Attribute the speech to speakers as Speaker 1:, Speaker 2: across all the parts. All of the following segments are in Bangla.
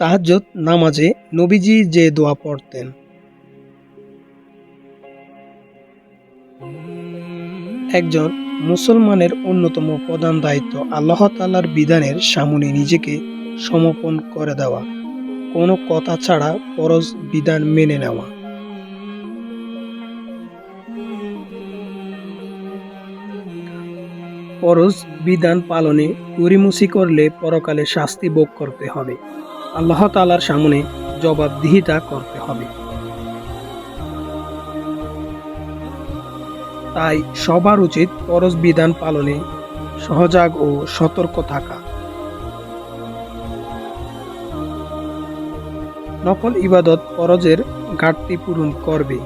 Speaker 1: তাহাজ্জুদ নামাজে নবীজি যে দোয়া পড়তেন। একজন মুসলমানের অন্যতম প্রধান দায়িত্ব আল্লাহ তাআলার বিধানের সামনে নিজেকে সমর্পণ করে দেওয়া, কোনো কথা ছাড়া পরজ বিধান মেনে নেওয়া। ফরজ বিধান পালনে গরিমসি করলে পরকালে শাস্তি ভোগ করতে হবে। আল্লাহ তাআলার সামনে জবাবদিহিতা করতে হবে। তাই সবার উচিত ফরজ বিধান পালনে সহজাগ ও সতর্ক থাকা। নকল ইবাদত ফরজের ঘাটতি পূরণ করবে।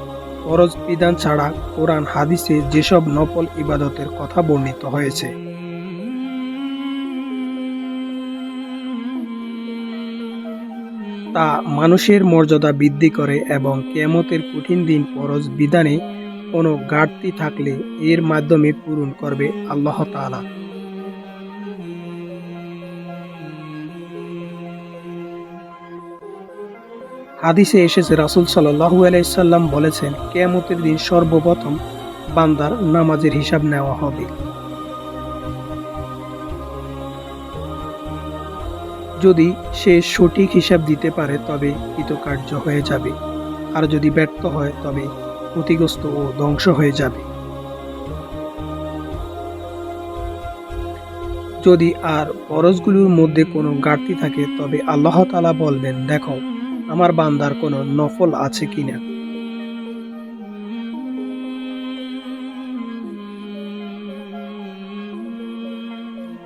Speaker 1: ফরজ বিধান ছাড়া কোরআন, হাদিসে যেসব নকল ইবাদতের কথা বর্ণিত হয়েছে তা মানুষের মর্যাদা বৃদ্ধি করে এবং কেয়ামতের কঠিন দিন পরজ বিধানে কোনো ঘাটতি থাকলে এর মাধ্যমে পূরণ করবে আল্লাহ তাআলা। হাদিসে এসেছে, রাসূল সাল্লাল্লাহু আলাইহি সাল্লাম বলেছেন, কিয়ামতের দিন সর্বপ্রথম বান্দার নামাজের হিসাব নেওয়া হবে। যদি সে সঠিক হিসাব দিতে পারে, তবে কৃতকার্য হয়ে যাবে। আর যদি ব্যর্থ হয়, তবে ক্ষতিগ্রস্ত ও ধ্বংস হয়ে যাবে। যদি আর ফরজগুলোর মধ্যে কোনো ঘাটতি থাকে, তবে আল্লাহ তাআলা বলবেন, দেখো, আমার বান্দার কোনো নফল আছে কিনা?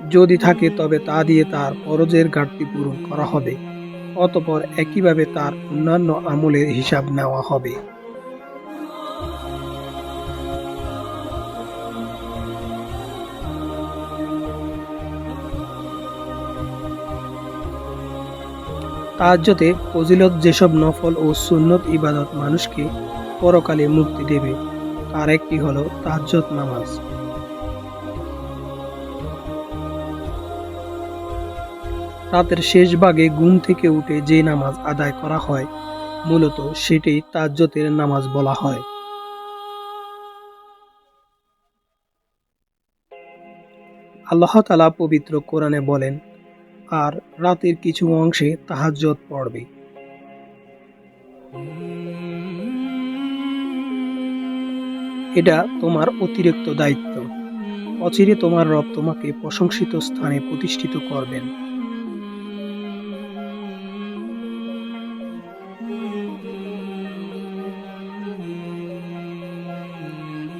Speaker 1: যদি থাকে তবে তা দিয়ে তার ফরজের ঘাটতি পূরণ করা হবে। অতপর একইভাবে তার অন্যান্য আমলের হিসাব নেওয়া হবে। তাহাজ্জতে ফজিলত যেসব নফল ও সুন্নত ইবাদত মানুষকে পরকালে মুক্তি দেবে, তার একটি হলো তাহাজ্জত নামাজ। রাতের শেষ ভাগে ঘুম থেকে উঠে যে নামাজ আদায় করা হয়, মূলত সেটাই তাজ্জতের নামাজ বলা হয়। আল্লাহ তালা পবিত্র কোরআনে বলেন, আর রাতের কিছু অংশে তাহাজ্জত পড়বে। এটা তোমার অতিরিক্ত দায়িত্ব। অচিরে তোমার রব তোমাকে প্রশংসিত স্থানে প্রতিষ্ঠিত করবেন।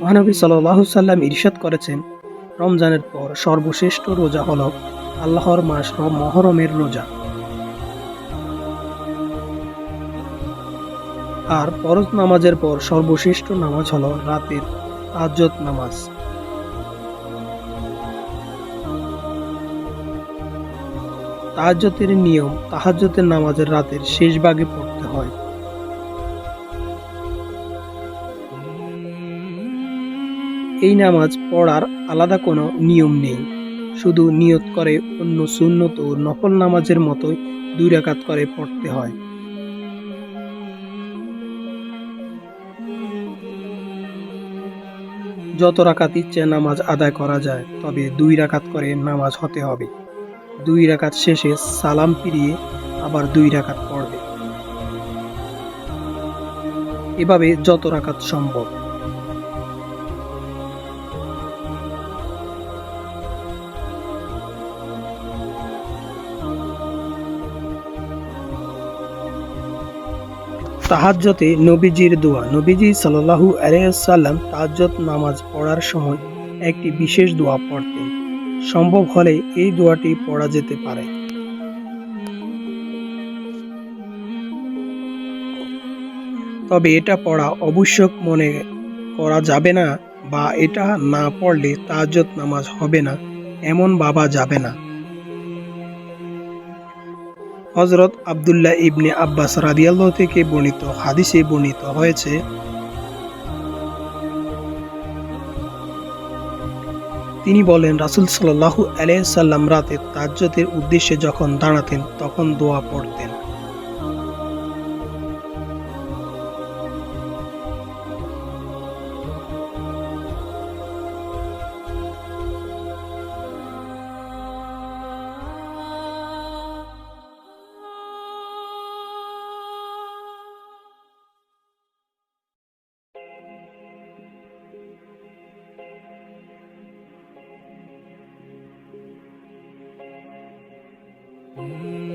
Speaker 1: মহানবী সাল্লাহ সাল্লাম ইরশাদ করেছেন, রমজানের পর সর্বশ্রেষ্ঠ রোজা হল আল্লাহর মাস মহরমের রোজা। আর ফরজ নামাজের পর সর্বশ্রেষ্ঠ নামাজ হল রাতের তাজ্জত নামাজ। তাহাজ্জতের নিয়ম তাহাজ্জতের নামাজের রাতের শেষ ভাগে পড়তে হয়। এই নামাজ পড়ার আলাদা কোনো নিয়ম নেই। শুধু নিয়ত করে অন্য সুন্নত ও নফল নামাজের মতোই দুই রাকাত করে পড়তে হয়। যত রাকাত ইচ্ছে নামাজ আদায় করা যায়, তবে দুই রাকাত করে নামাজ হতে হবে। দুই রাকাত শেষে সালাম ফিরিয়ে আবার দুই রাকাত পড়বে। এভাবে যত রাকাত সম্ভব। তাহাজ্জতে নবীজির দোয়া। নবীজি সাল্লাল্লাহু আলাইসাল্লাম তাহাজ্জত নামাজ পড়ার সময় একটি বিশেষ দোয়া পড়তেন। সম্ভব হলে এই দোয়াটি পড়া যেতে পারে। তবে এটা পড়া অবশ্যক মনে করা যাবে না বা এটা না পড়লে তাহাজ্জত নামাজ হবে না, এমন বাবা যাবে না। হজরত আবদুল্লাহ ইবনে আব্বাস রাদিয়াল্লাহ থেকে বর্ণিত হাদিসে বর্ণিত হয়েছে, তিনি বলেন, রাসুল সাল্লাহু আলাইসাল্লাম রাতে তাজ্জতের উদ্দেশ্যে যখন দাঁড়াতেন, তখন দোয়া পড়তেন। Mm-hmm.